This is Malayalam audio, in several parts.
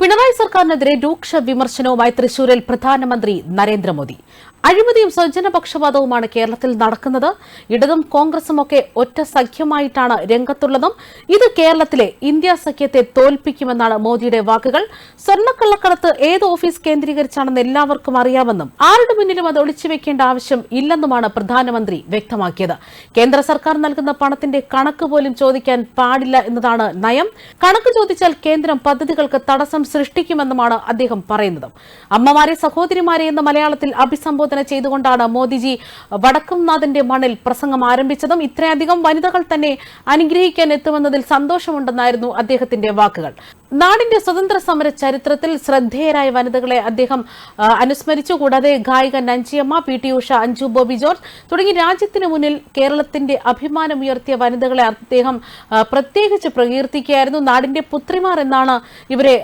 പിണറായി സർക്കാരിനെതിരെ രൂക്ഷ വിമർശനവുമായി തൃശൂരിൽ പ്രധാനമന്ത്രി നരേന്ദ്രമോദി. അഴിമതിയും സ്വജനപക്ഷപാതവുമാണ് കേരളത്തിൽ നടക്കുന്നത്. ഇടതും കോൺഗ്രസും ഒക്കെ ഒറ്റ സഖ്യമായിട്ടാണ് രംഗത്തുള്ളതും. ഇത് കേരളത്തിലെ ഇന്ത്യ സഖ്യത്തെ തോൽപ്പിക്കുമെന്നാണ് മോദിയുടെ വാക്കുകൾ. സ്വർണക്കള്ളക്കടത്ത് ഏത് ഓഫീസ് കേന്ദ്രീകരിച്ചാണെന്ന് എല്ലാവർക്കും അറിയാമെന്നും ആരുടെ മുന്നിലും അത് ഒളിച്ചുവെക്കേണ്ട ആവശ്യം ഇല്ലെന്നുമാണ് പ്രധാനമന്ത്രി വ്യക്തമാക്കിയത്. കേന്ദ്ര സർക്കാർ നൽകുന്ന പണത്തിന്റെ കണക്ക് പോലും ചോദിക്കാൻ പാടില്ല എന്നതാണ് നയം. കണക്ക് ചോദിച്ചാൽ കേന്ദ്രം പദ്ധതികൾക്ക് തടസ്സം സൃഷ്ടിക്കുമെന്നുമാണ് അദ്ദേഹം പറയുന്നത്. അമ്മമാരെ സഹോദരിമാരെ എന്ന മലയാളത്തിൽ അഭിസംബോധന ചെയ്തുകൊണ്ടാണ് മോദിജി വടക്കുംനാഥന്റെ മണ്ണിൽ പ്രസംഗം ആരംഭിച്ചതും ഇത്രയധികം വനിതകൾ തന്നെ അനുഗ്രഹിക്കാൻ എത്തുമെന്നതിൽ സന്തോഷമുണ്ടെന്നായിരുന്നു അദ്ദേഹത്തിന്റെ വാക്കുകൾ. നാടിന്റെ സ്വതന്ത്ര സമര ചരിത്രത്തിൽ ശ്രദ്ധേയരായ വനിതകളെ അദ്ദേഹം അനുസ്മരിച്ചു. കൂടാതെ ഗായിക നഞ്ചിയമ്മ പി ടി ഉഷ അഞ്ജു ബോബി ജോർജ് തുടങ്ങി രാജ്യത്തിന് മുന്നിൽ കേരളത്തിന്റെ അഭിമാനമുയർത്തിയ വനിതകളെ അദ്ദേഹം പ്രത്യേകിച്ച് പ്രകീർത്തിക്കുകയായിരുന്നു. നാടിന്റെ പുത്രിമാർ എന്നാണ് ഇവരെ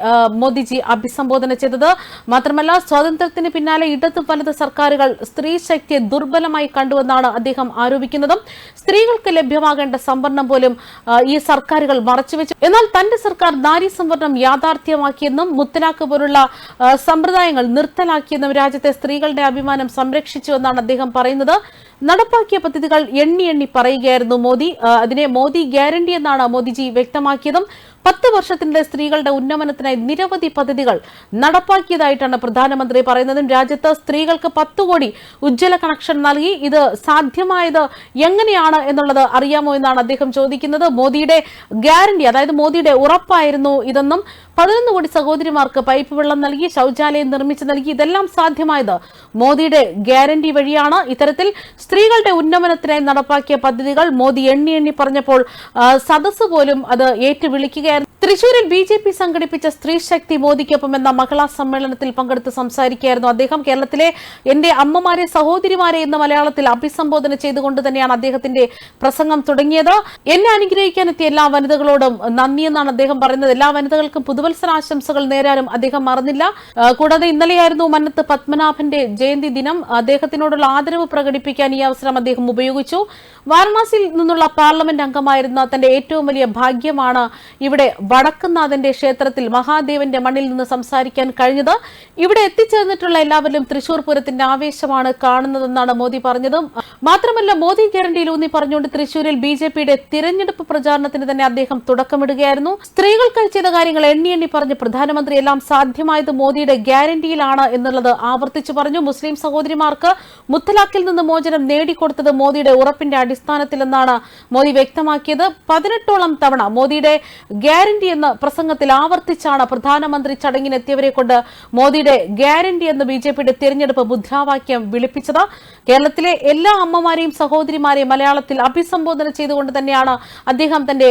മോദിജി അഭിസംബോധന ചെയ്തത്. മാത്രമല്ല സ്വാതന്ത്ര്യത്തിന് പിന്നാലെ ഇടത് വലത് സർക്കാരുകൾ സ്ത്രീ ശക്തിയെ ദുർബലമായി കണ്ടുവെന്നാണ് അദ്ദേഹം ആരോപിക്കുന്നതും. സ്ത്രീകൾക്ക് ലഭ്യമാകേണ്ട സംവരണം പോലും ഈ സർക്കാരുകൾ മറച്ചുവെച്ചു. എന്നാൽ തന്റെ സർക്കാർ നാരി സംവരണം യാഥാർത്ഥ്യമാക്കിയെന്നും മുത്തലാഖ് പോലുള്ള സമ്പ്രദായങ്ങൾ നിർത്തലാക്കിയെന്നും രാജ്യത്തെ സ്ത്രീകളുടെ അഭിമാനം സംരക്ഷിച്ചുവെന്നാണ് അദ്ദേഹം പറയുന്നത്. നടപ്പാക്കിയ പദ്ധതികൾ എണ്ണി എണ്ണി പറയുകയായിരുന്നു മോദി. അതിനെ മോദി ഗ്യാരണ്ടി എന്നാണ് മോദിജി വ്യക്തമാക്കിയതും. പത്ത് വർഷത്തിനിടെ സ്ത്രീകളുടെ ഉന്നമനത്തിനായി നിരവധി പദ്ധതികൾ നടപ്പാക്കിയതായിട്ടാണ് പ്രധാനമന്ത്രി പറയുന്നതും. രാജ്യത്ത് സ്ത്രീകൾക്ക് പത്ത് കോടി ഉജ്ജ്വല കണക്ഷൻ നൽകി. ഇത് സാധ്യമായത് എങ്ങനെയാണ് എന്നുള്ളത് അറിയാമോ എന്നാണ് അദ്ദേഹം ചോദിക്കുന്നത്. മോദിയുടെ ഗ്യാരണ്ടി അതായത് മോദിയുടെ ഉറപ്പായിരുന്നു ഇതെന്നും പതിനൊന്ന് കോടി സഹോദരിമാർക്ക് പൈപ്പ് വെള്ളം നൽകി ശൗചാലയം നിർമ്മിച്ചു നൽകി. ഇതെല്ലാം സാധ്യമായത് മോദിയുടെ ഗ്യാരണ്ടി വഴിയാണ്. ഇത്തരത്തിൽ സ്ത്രീകളുടെ ഉന്നമനത്തിനായി നടപ്പാക്കിയ പദ്ധതികൾ മോദി എണ്ണി എണ്ണി പറഞ്ഞപ്പോൾ സദസ് പോലും അത് ഏറ്റുവിളിക്കുകയായിരുന്നു. തൃശൂരിൽ ബി ജെ പി സംഘടിപ്പിച്ച സ്ത്രീശക്തി മോദിക്കൊപ്പം എന്ന മഹിളാ സമ്മേളനത്തിൽ പങ്കെടുത്ത് സംസാരിക്കുകയായിരുന്നു അദ്ദേഹം. കേരളത്തിലെ എന്റെ അമ്മമാരെ സഹോദരിമാരെ എന്ന മലയാളത്തിൽ അഭിസംബോധന ചെയ്തുകൊണ്ട് തന്നെയാണ് അദ്ദേഹത്തിന്റെ പ്രസംഗം തുടങ്ങിയത്. എന്നെ അനുഗ്രഹിക്കാൻ എത്തിയ എല്ലാ വനിതകളോടും നന്ദിയെന്നാണ് അദ്ദേഹം പറയുന്നത്. എല്ലാ വനിതകൾക്കും പുതുവത്സര ആശംസകൾ നേരാനും അദ്ദേഹം മറന്നില്ല. കൂടാതെ ഇന്നലെയായിരുന്നു മന്നത്ത് പത്മനാഭന്റെ ജയന്തി ദിനം. അദ്ദേഹത്തിനോടുള്ള ആദരവ് പ്രകടിപ്പിക്കാൻ ഈ അവസരം അദ്ദേഹം ഉപയോഗിച്ചു. വാരണാസിയിൽ നിന്നുള്ള പാർലമെന്റ് അംഗമായിരുന്ന തന്റെ ഏറ്റവും വലിയ ഭാഗ്യമാണ് ഇവിടെ വടക്കുന്നാഥന്റെ ക്ഷേത്രത്തിൽ മഹാദേവന്റെ മണ്ണിൽ നിന്ന് സംസാരിക്കാൻ കഴിഞ്ഞത്. ഇവിടെ എത്തിച്ചേർന്നിട്ടുള്ള എല്ലാവരിലും തൃശൂർ പൂരത്തിന്റെ ആവേശമാണ് കാണുന്നതെന്നാണ് മോദി പറഞ്ഞത്. മാത്രമല്ല മോദി ഗ്യാരണ്ടിയിൽ ഊന്നി പറഞ്ഞുകൊണ്ട് തൃശൂരിൽ ബി ജെ പിയുടെ തിരഞ്ഞെടുപ്പ് പ്രചാരണത്തിന് തന്നെ അദ്ദേഹം തുടക്കമിടുകയായിരുന്നു. സ്ത്രീകൾക്കായി ചെയ്ത കാര്യങ്ങൾ എണ്ണി എണ്ണി പറഞ്ഞ് പ്രധാനമന്ത്രി എല്ലാം സാധ്യമായത് മോദിയുടെ ഗ്യാരണ്ടിയിലാണ് എന്നുള്ളത് ആവർത്തിച്ചു പറഞ്ഞു. മുസ്ലിം സഹോദരിമാർക്ക് മുത്തലാഖിൽ നിന്ന് മോചനം നേടിക്കൊടുത്തത് മോദിയുടെ ഉറപ്പിന്റെ അടിസ്ഥാനത്തിലെന്നാണ് മോദി വ്യക്തമാക്കിയത്. പതിനെട്ടോളം തവണ മോദിയുടെ ഗ്യാരണ്ടി എന്ന പ്രസംഗത്തിൽ ആവർത്തിച്ചാണ് പ്രധാനമന്ത്രി ചടങ്ങിനെത്തിയവരെ കൊണ്ട് മോദിയുടെ ഗ്യാരണ്ടി എന്ന് ബി ജെ പിയുടെ തിരഞ്ഞെടുപ്പ് മുദ്രാവാക്യം വിളിപ്പിച്ചത്. കേരളത്തിലെ എല്ലാ അമ്മമാരെയും സഹോദരിമാരെയും മലയാളത്തിൽ അഭിസംബോധന ചെയ്തുകൊണ്ട് തന്നെയാണ് അദ്ദേഹം തന്റെ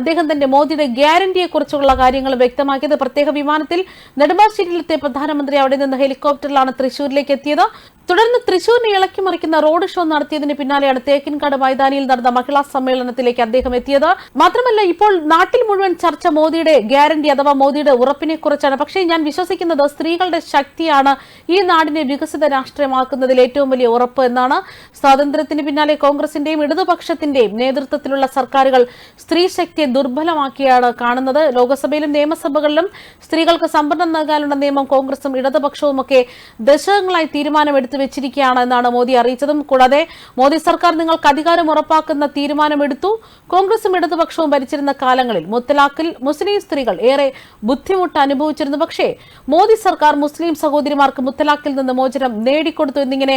അദ്ദേഹം തന്റെ മോദിയുടെ ഗ്യാരണ്ടിയെ കുറിച്ചുള്ള കാര്യങ്ങൾ വ്യക്തമാക്കിയത്. പ്രത്യേക വിമാനത്തിൽ നെടുമ്പാശ്ശേരിയിലെത്തിയ പ്രധാനമന്ത്രി അവിടെ നിന്ന് ഹെലികോപ്റ്ററിലാണ് തൃശൂരിലേക്ക് എത്തിയത്. തുടർന്ന് തൃശൂരിനെ ഇളക്കി മറിക്കുന്ന റോഡ് ഷോ നടത്തിയതിന് പിന്നാലെയാണ് തേക്കിൻകാട് മൈതാനിയിൽ നടന്ന മഹിളാ സമ്മേളനത്തിലേക്ക് അദ്ദേഹം എത്തിയത്. മാത്രമല്ല ഇപ്പോൾ നാട്ടിൽ മുഴുവൻ ചർച്ച മോദിയുടെ ഗ്യാരണ്ടി അഥവാ മോദിയുടെ ഉറപ്പിനെ കുറിച്ചാണ്. പക്ഷേ ഞാൻ വിശ്വസിക്കുന്നത് സ്ത്രീകളുടെ ശക്തിയാണ് ഈ നാടിനെ വികസിത രാഷ്ട്രീയമാക്കുന്നതിൽ ഏറ്റവും വലിയ ഉറപ്പ് എന്നാണ്. സ്വാതന്ത്ര്യത്തിന് പിന്നാലെ കോൺഗ്രസിന്റെയും ഇടതുപക്ഷത്തിന്റെയും നേതൃത്വത്തിലുള്ള സർക്കാരുകൾ സ്ത്രീ ശക്തിയെ ദുർബലമാക്കിയാണ് കാണുന്നത്. ലോക്സഭയിലും നിയമസഭകളിലും സ്ത്രീകൾക്ക് സംവരണം നൽകാനുള്ള നിയമം കോൺഗ്രസും ഇടതുപക്ഷവും ഒക്കെ ദശകങ്ങളായി തീരുമാനമെടുത്തു വെച്ചിരിക്കുകയാണ് എന്നാണ് മോദി അറിയിച്ചതും. കൂടാതെ മോദി സർക്കാർ നിങ്ങൾക്ക് അധികാരം ഉറപ്പാക്കുന്ന തീരുമാനമെടുത്തു. കോൺഗ്രസും ഇടതുപക്ഷവും ഭരിച്ചിരുന്ന കാലങ്ങളിൽ മുത്തലാഖിൽ മുസ്ലിം സ്ത്രീകൾ ഏറെ ബുദ്ധിമുട്ട് അനുഭവിച്ചിരുന്നു. പക്ഷേ മോദി സർക്കാർ മുസ്ലിം സഹോദരിമാർക്ക് മുത്തലാഖിൽ നിന്ന് മോചനം നേടിക്കൊടുത്തു എന്നിങ്ങനെ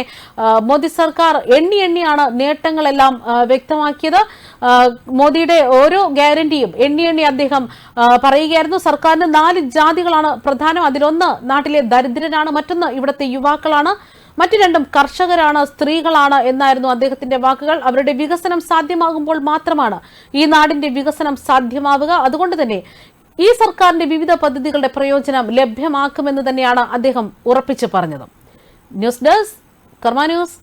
മോദി സർക്കാർ എണ്ണി എണ്ണിയാണ് നേട്ടങ്ങളെല്ലാം വ്യക്തമാക്കിയത്. മോദിയുടെ ഓരോ ഗ്യാരണ്ടിയും എണ്ണി എണ്ണി അദ്ദേഹം പറയുകയായിരുന്നു. സർക്കാരിന് നാല് ജാതികളാണ് പ്രധാനം. അതിലൊന്ന് നാട്ടിലെ ദരിദ്രരാണ് മറ്റൊന്ന് ഇവിടുത്തെ യുവാക്കളാണ്. മറ്റു രണ്ടും കർഷകരാണ് സ്ത്രീകളാണ് എന്നായിരുന്നു അദ്ദേഹത്തിന്റെ വാക്കുകൾ. അവരുടെ വികസനം സാധ്യമാകുമ്പോൾ മാത്രമാണ് ഈ നാടിന്റെ വികസനം സാധ്യമാവുക. അതുകൊണ്ട് തന്നെ ഈ സർക്കാരിന്റെ വിവിധ പദ്ധതികളുടെ പ്രയോജനം ലഭ്യമാക്കുമെന്ന് തന്നെയാണ് അദ്ദേഹം ഉറപ്പിച്ചു പറഞ്ഞത്. News desk Karma news.